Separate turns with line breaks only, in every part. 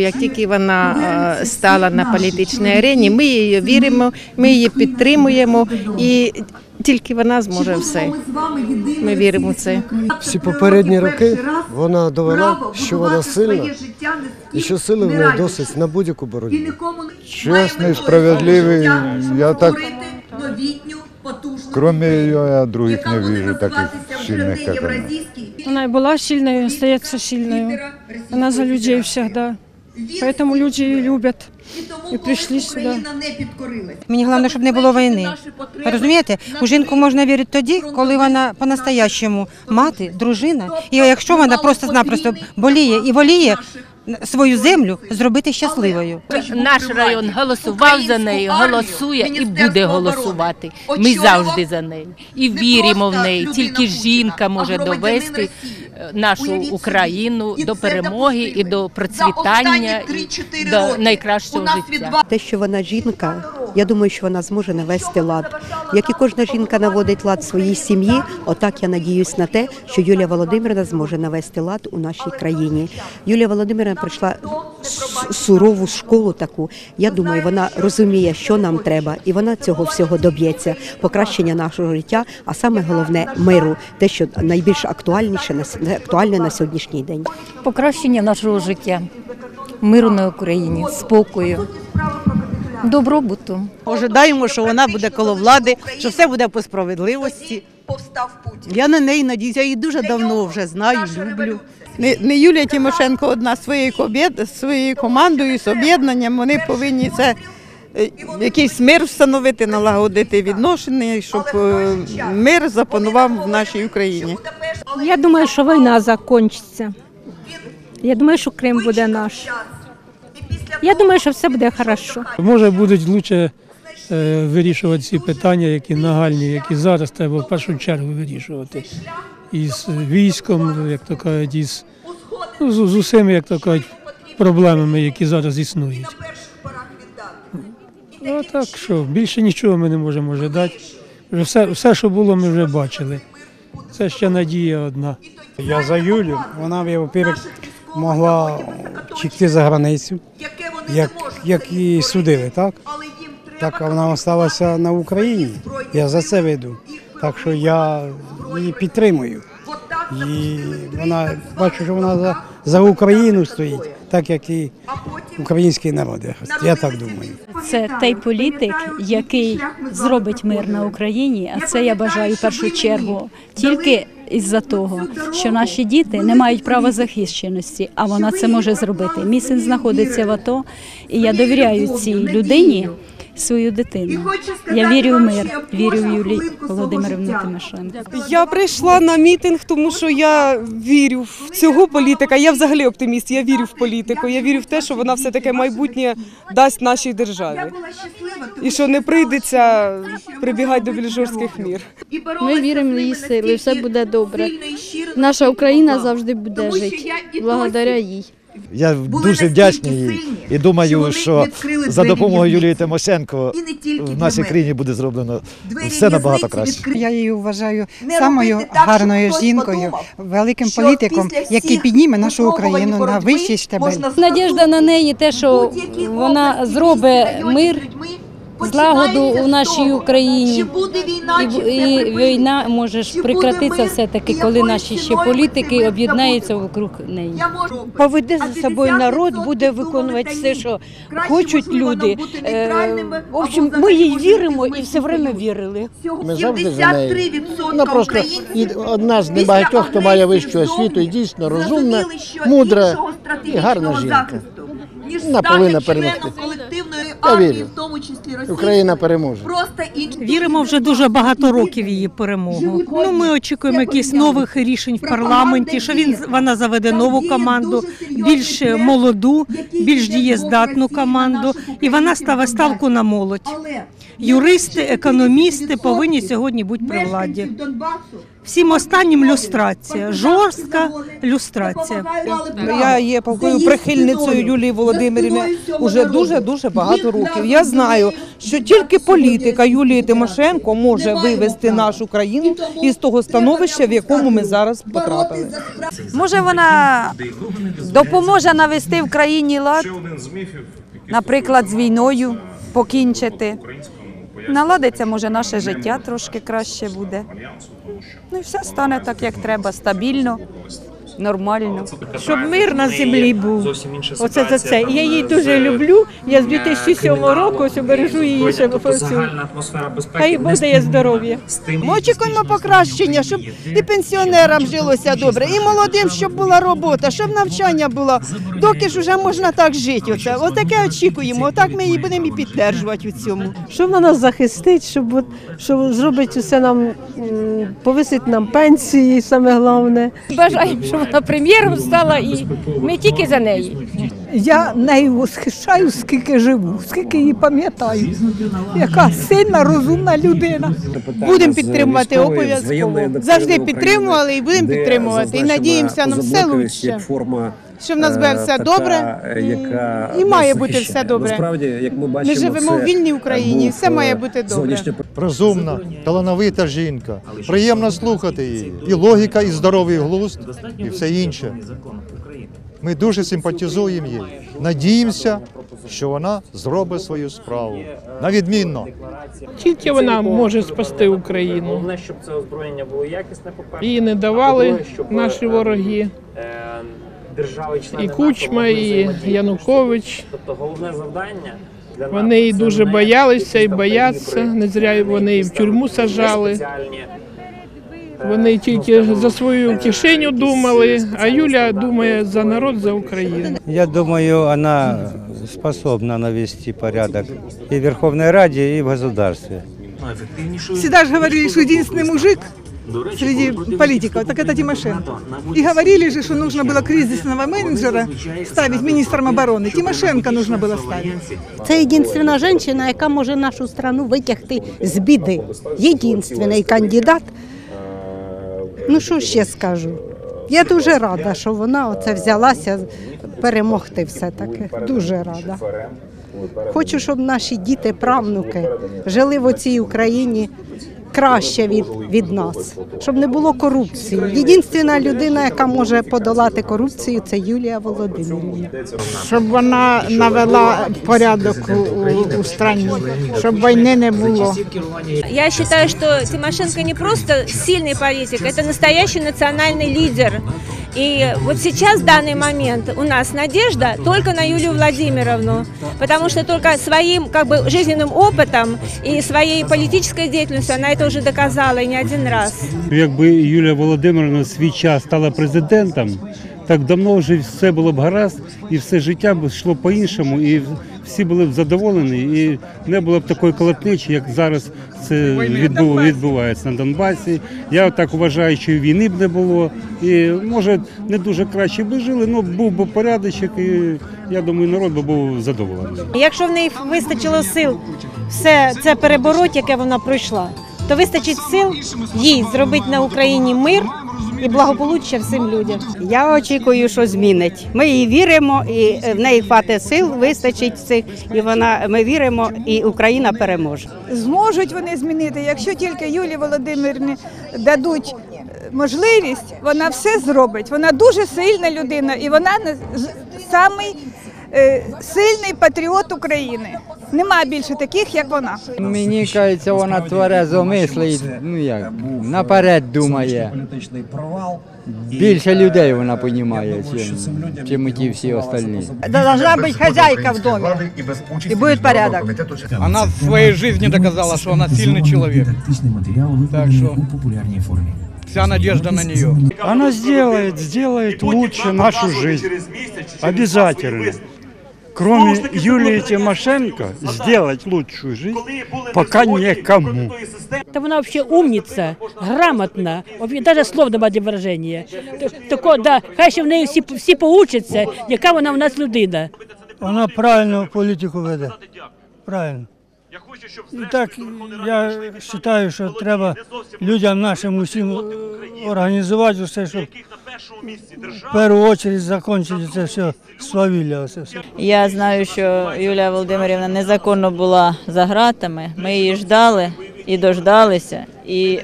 Як тільки вона е, стала на політичній арені, ми її віримо, ми її підтримуємо, і тільки вона зможе все. Ми віримо в це.
Всі попередні роки вона довела, що вона сильна і що сили в неї досить на будь-яку боротьбу.
Честный, справедливый, я так, кроме ее, я других не вижу таких сильных, как она.
Она и была сильной, и остается сильной. Она за людей всегда. Поэтому люди ее любят.
і прийшли сюди.
Мені головне, щоб не було війни. Розумієте, у жінку можна вірити тоді, коли вона по-настоящему мати, дружина, і якщо вона просто-напросто боліє і воліє свою землю зробити щасливою.
Наш район голосував за неї, голосує і буде голосувати. Ми завжди за неї і віримо в неї. Тільки жінка може довести е, нашу Україну до перемоги і до процвітання до найкращого життя.
Те, що вона жінка, я думаю, що вона зможе навести лад. Як і кожна жінка наводить лад своїй сім'ї, отак я надіюсь на те, що Юлія Володимирівна зможе навести лад у нашій країні. Юлія Володимирівна пройшла сурову школу таку. Я думаю, вона розуміє, що нам треба, і вона цього всього доб'ється. Покращення нашого життя, а саме головне миру, те, що найбільш актуальніше актуальне на сьогоднішній день.
покращення нашого життя, миру на Україні, спокою, добробуту.
Ожидаємо, що вона буде коло влади, що все буде по справедливості. Я на неї надіюся, я її дуже давно вже знаю, люблю.
Не, не Юлія Тимошенко одна своєю своєю командою з об'єднанням. Вони повинні це е, якийсь мир встановити, налагодити відношення, щоб е, мир запанував в нашій Україні.
Я думаю, що війна закінчиться. Я думаю, що Крим буде наш. Я думаю, що все буде хорошо.
Може, будуть краще вирішувати ці питання, які нагальні, які зараз треба в першу чергу вирішувати. Із військом, як то кажуть, із ну, з, з усіми, як то кажуть, проблемами, які зараз існують. Ну, так що більше нічого ми не можемо вже дати. Вже все, все, що було, ми вже бачили. Це ще надія одна.
Я за Юлю. Вона, во-первых, могла втекти за границю, як, як її судили, так? Так вона залишилася на Україні. Я за це веду. Так що я її підтримую. І вона бачу, що вона за, за Україну стоїть, так як і український народ. я- Я так думаю.
Це той політик, який зробить мир на Україні. А це я бажаю в першу чергу тільки із-за того, що наші діти не мають права захищеності, а вона це може зробити. Мій син знаходиться в АТО, і я довіряю цій людині свою дитину. Я вірю в мир, вірю в Юлію Володимирівну Тимошенко.
Я прийшла на мітинг, тому що я вірю в цього політика. Я взагалі оптиміст. Я вірю в політику. Я вірю в те, що вона все таке майбутнє дасть нашій державі. І що не прийдеться прибігати до більш мір.
Ми віримо в її сили, все буде добре. Наша Україна завжди буде жити благодаря їй.
Я дуже вдячний їй і думаю, що за допомогою Юлії Тимошенко в нашій країні буде зроблено все набагато краще.
Я її вважаю самою гарною жінкою, великим політиком, який підніме нашу Україну на вищий штабель.
Надіжда на неї, те, що вона зробить мир, злагоду у нашій Україні. І, бу- і війна може ж прекратитися все-таки, коли наші ще політики об'єднаються вокруг неї.
Поведе за собою народ, буде виконувати все, що хочуть люди. Е, В общем, ми їй віримо і все время вірили.
Ми завжди за нею. Вона просто одна з небагатьох, хто має вищу освіту і дійсно розумна, мудра і гарна жінка. Вона повинна перемогти. Я вірю. Україна переможе.
Віримо вже дуже багато років її перемогу. Ну ми очікуємо якихось нових рішень в парламенті. Що він вона заведе нову команду, більш молоду, більш дієздатну команду, і вона ставить ставку на молодь. Юристи, економісти повинні сьогодні бути при владі.
Всім останнім люстрація, жорстка люстрація.
Я є полкою прихильницею Юлії Володимирівни уже дуже дуже багато років. Я знаю, що тільки політика Юлії Тимошенко може вивести нашу країну із того становища, в якому ми зараз потрапили.
Може, вона допоможе навести в країні лад, наприклад, з війною покінчити. Наладиться, може, наше життя трошки краще буде. Ну і все стане так, як треба, стабільно, нормально.
Щоб мир на землі був. Оце за це. Я її дуже люблю. Я з 2007 року що бережу її ще в офіцію. Хай Боже є здоров'я.
Ми очікуємо покращення, щоб і пенсіонерам жилося добре, і молодим, щоб була робота, щоб навчання було. Доки ж вже можна так жити. Оце. Отаке очікуємо. Отак ми її будемо і підтримувати у цьому.
Що вона нас захистить, щоб, щоб зробить усе нам, повисить нам пенсії, саме головне.
Бажаємо, щоб вона прем'єром стала і ми тільки за неї.
Я нею восхищаю, скільки живу, скільки її пам'ятаю. Яка сильна, розумна людина.
Будемо підтримувати обов'язково. Завжди підтримували і будемо підтримувати. І надіємося на все лучше. Що в нас буде все добре і, і має бути все добре.
Насправді, як ми бачимо,
Ми живемо
це
в вільній Україні, все має
е,
бути добре.
Розумна, талановита жінка. Приємно слухати її. І логіка, і здоровий глузд, і все інше. Ми дуже симпатизуємо їй. Надіємося, що вона зробить свою справу. На відмінно.
Тільки вона може спасти Україну.
Головне, щоб це озброєння було якісне, по-перше.
Її не давали наші
е,
вороги.
е, Держави
І Кучма, і. Янукович.
Тобто головне завдання для
Вони її дуже боялися і бояться. Не зря вони її в тюрму сажали.
спеціальні, е,
Вони тільки за свою кишеню думали, а Юля думає за народ, за Україну.
Я думаю, она способна навести порядок и в Верховной Раде, и в государстве.
Всегда же говорили, что единственный мужик среди политиков, так это Тимошенко. И говорили же, что нужно было кризисного менеджера ставить министром обороны. Тимошенко нужно было ставить.
Це єдинственна жінка, яка може нашу страну витягти з біди. Єдинственний кандидат. Ну що ще скажу? Я дуже рада, що вона оце взялася перемогти все-таки. Дуже рада. Хочу, щоб наші діти, правнуки жили в оцій Україні краще від, від нас, щоб не було корупції. Єдинственна людина, яка може подолати корупцію, це Юлія Володимирівна.
щоб вона навела порядок у, у, у страні, щоб війни не було.
Я считаю, что Тимошенко не просто сильный политик, это настоящий национальный лидер. И вот сейчас, в данный момент, у нас надежда только на Юлию Владимировну, потому что только своим как бы, жизненным опытом и своей политической деятельностью она это уже доказала и не один раз.
Якби Юлія Володимировна в свій час стала президентом, так давно вже все було б гаразд, і все життя б йшло по-іншому, і всі були б задоволені, і не було б такої колотнечі, як зараз це відбу- відбувається на Донбасі. Я так вважаю, що війни б не було. І може не дуже краще би жили, але був би порядочок, і я думаю, народ би був задоволений.
Якщо в неї вистачило сил все це перебороть, яке вона пройшла, то вистачить сил їй зробити на Україні мир і благополуччя всім людям.
Я очікую, що змінить. Ми їй віримо, і в неї хватить сил, вистачить цих, і вона ми віримо, і Україна переможе.
Зможуть вони змінити, якщо тільки Юлії Володимирівні дадуть е, можливість, вона все зробить. Вона дуже сильна людина, і вона не- з- самий е, сильний патріот України. Нема більше таких, як вона.
Мені кажеться, вона тверезо мислить, ну як, наперед думає. Більше людей вона розуміє, чим, чим ті всі остальні.
Должна быть хозяйка в доме. И будет порядок.
Она в своей жизни доказала, что она сильный человек. Так что вся надежда на нее.
Она сделает, сделает лучше нашу жизнь. Обязательно. Кроме Юлии Тимошенко, сделать лучшую жизнь пока некому.
Та вона взагалі умниця, грамотна, навіть слов нема для вираження. Тако, да, хай ще в неї всі, всі поучаться, яка вона в нас людина.
Вона правильну політику веде. Правильно.
І так я вважаю, що треба людям нашим усім організувати все, щоб в першу чергу закінчити це все свавілля. Це все.
Я знаю, що Юлія Володимирівна незаконно була за ґратами. Ми її ждали і дождалися. І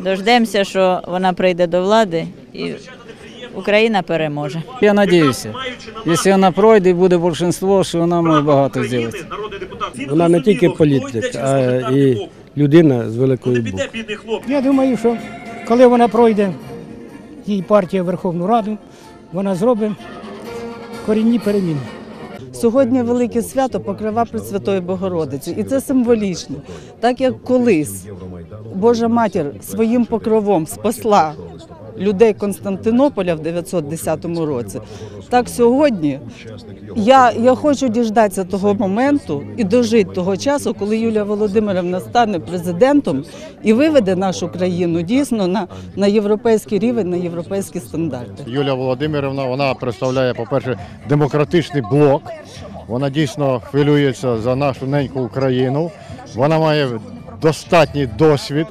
дождемося, що вона прийде до влади і Україна переможе.
Я надіюся, якщо вона пройде і буде більшість, що вона може багато зробити.
Вона не тільки політик, а і людина з великої букви.
Я думаю, що коли вона пройде її партія в Верховну Раду, вона зробить корінні переміни.
Сьогодні велике свято покрива Пресвятої Богородиці, і це символічно. Так як колись Божа матір своїм покровом спасла людей Константинополя в 910 році, так сьогодні я, я хочу діждатися того моменту і дожити того часу, коли Юлія Володимирівна стане президентом і виведе нашу країну дійсно на, на європейський рівень, на європейські стандарти.
Юлія Володимирівна вона представляє, по-перше, демократичний блок. Вона дійсно хвилюється за нашу неньку Україну. Вона має достатній досвід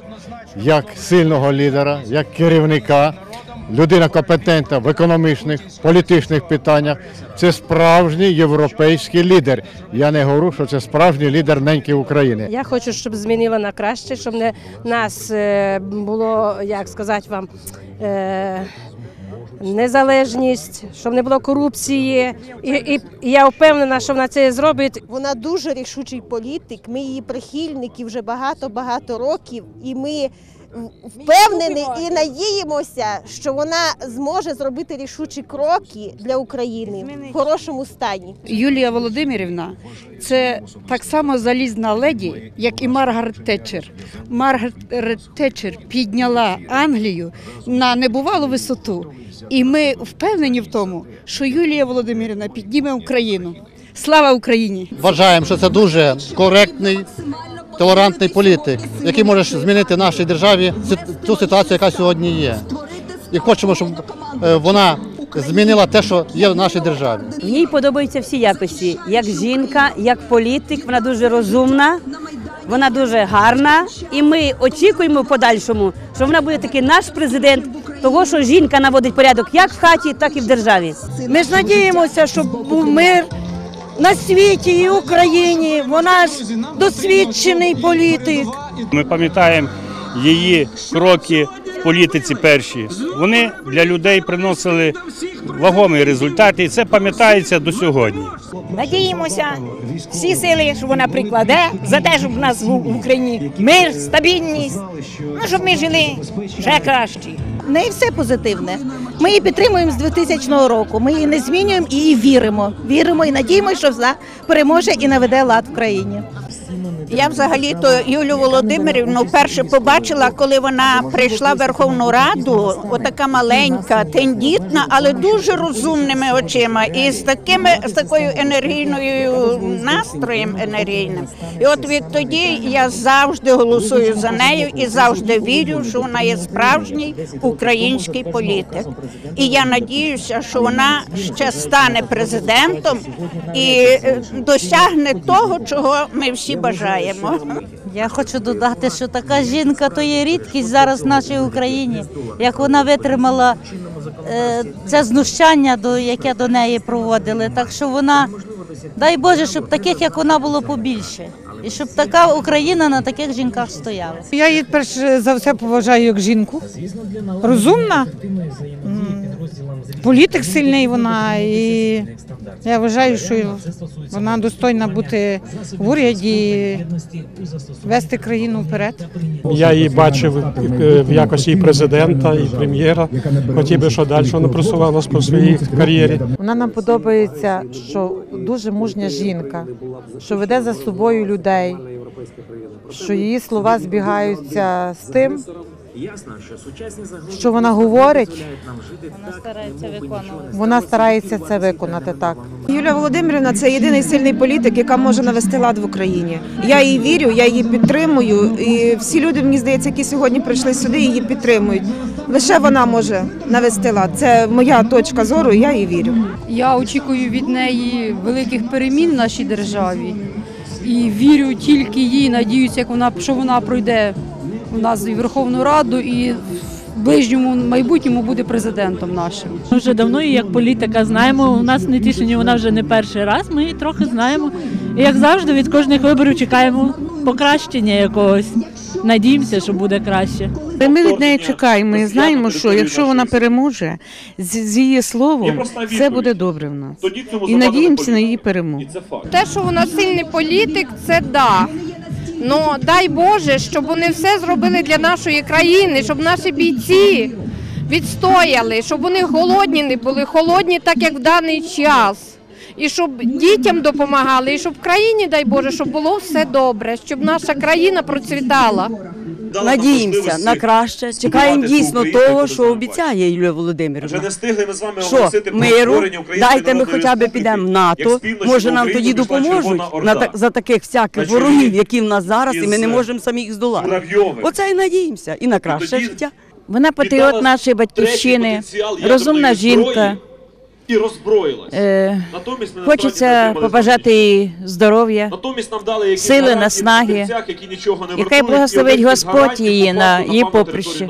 як сильного лідера, як керівника. Людина компетентна в економічних, політичних питаннях. Це справжній європейський лідер. Я не говорю, що це справжній лідер неньки України.
Я хочу, щоб змінила на краще, щоб не нас е, було, як сказати вам, е, незалежність, щоб не було корупції. І, і, і я впевнена, що вона це зробить.
Вона дуже рішучий політик. Ми її прихильники вже багато-багато років, і ми впевнені і надіємося, що вона зможе зробити рішучі кроки для України в хорошому стані.
Юлія Володимирівна це так само залізна леді, як і Маргарет Тетчер. Маргарет Тетчер підняла Англію на небувалу висоту. І ми впевнені в тому, що Юлія Володимирівна підніме Україну. Слава Україні!
Вважаємо, що це дуже коректний, толерантний політик, який може змінити нашій державі ту ситуацію, яка сьогодні є. І хочемо, щоб е, вона змінила те, що є в нашій державі.
В ній подобаються всі якості. Як жінка, як політик, вона дуже розумна, вона дуже гарна. І ми очікуємо в подальшому, що вона буде такий наш президент, того що жінка наводить порядок як в хаті, так і в державі.
Ми ж надіємося, щоб був мир на світі і Україні. Вона ж досвідчений політик.
Ми пам'ятаємо її кроки в політиці перші. Вони для людей приносили вагомі результати, і це пам'ятається до сьогодні.
Надіємося, всі сили, що вона прикладе за те, щоб в нас був в Україні мир, стабільність. Ну щоб ми жили ще краще.
В неї все позитивне. Ми її підтримуємо з 2000 року. Ми її не змінюємо і її віримо. Віримо і надіємося, що вона переможе і наведе лад в країні.
Я взагалі то Юлю Володимирівну вперше побачила, коли вона прийшла в Верховну Раду, отака маленька, тендітна, але дуже розумними очима і з такими з такою енергійною настроєм енергійним. І от відтоді я завжди голосую за нею і завжди вірю, що вона є справжній український політик. І я надіюся, що вона ще стане президентом і е, досягне того, чого ми всі бажаємо.
Я хочу додати, що така жінка то є рідкість зараз в нашій Україні, як вона витримала е, це знущання, до яке до неї проводили. Так що вона, дай Боже, щоб таких, як вона, було побільше. І щоб така Україна на таких жінках стояла.
Я її перш за все поважаю як жінку. Розумна, політик сильний вона, і я вважаю, що вона достойна бути в уряді, вести країну вперед.
Я її бачив в якості і президента, і прем'єра. Хотів би, що далі вона просувалась по своїй кар'єрі.
Вона нам подобається, що дуже мужня жінка, що веде за собою людей, що її слова збігаються з тим, що сучасні загрози що вона говорить.
нам жити Вона старається виконувати.
Вона старається це виконати так.
Юлія Володимирівна це єдиний сильний політик, яка може навести лад в Україні. Я їй вірю, я її підтримую. І всі люди, мені здається, які сьогодні прийшли сюди, її підтримують. Лише вона може навести лад. Це моя точка зору. Я їй вірю.
Я очікую від неї великих перемін в нашій державі.
і вірю тільки їй, надіюся, як вона що вона пройде у нас і Верховну Раду, і в ближньому майбутньому буде президентом нашим.
Ми вже давно її як політика знаємо. У нас в Нетішині вона вже не перший раз. Ми її трохи знаємо. І як завжди, від кожних виборів чекаємо покращення якогось. Надіємося, що буде краще.
Ми від неї чекаємо і знаємо, що якщо вона переможе, з, з її словом, все буде добре в нас. І надіємося на її перемогу.
Те, що вона сильний політик, це да. Ну дай Боже, щоб вони все зробили для нашої країни, щоб наші бійці відстояли, щоб вони голодні не були, холодні, так як в даний час. І щоб дітям допомагали, і щоб в країні, дай Боже, щоб було все добре, щоб наша країна процвітала.
Надіємося на краще. Чекаємо дійсно того, що обіцяє Юлія Володимирівна.
Вже не встигли ми з вами
Що
оголосити про створення Української
дайте ми хоча б підемо в НАТО. Може нам тоді допоможуть на за таких всяких ворогів, які в нас зараз, і ми не можемо самі їх здолати. Оце і надіємося, і на краще життя.
Вона патріот нашої батьківщини, розумна жінка.
І роззброїлась.
Е,
Натомість ми
Хочеться побажати здоров'я,
Натомість нам дали які
сили, наснаги.
які нічого не вартують,
благословить Господь її на її поприще.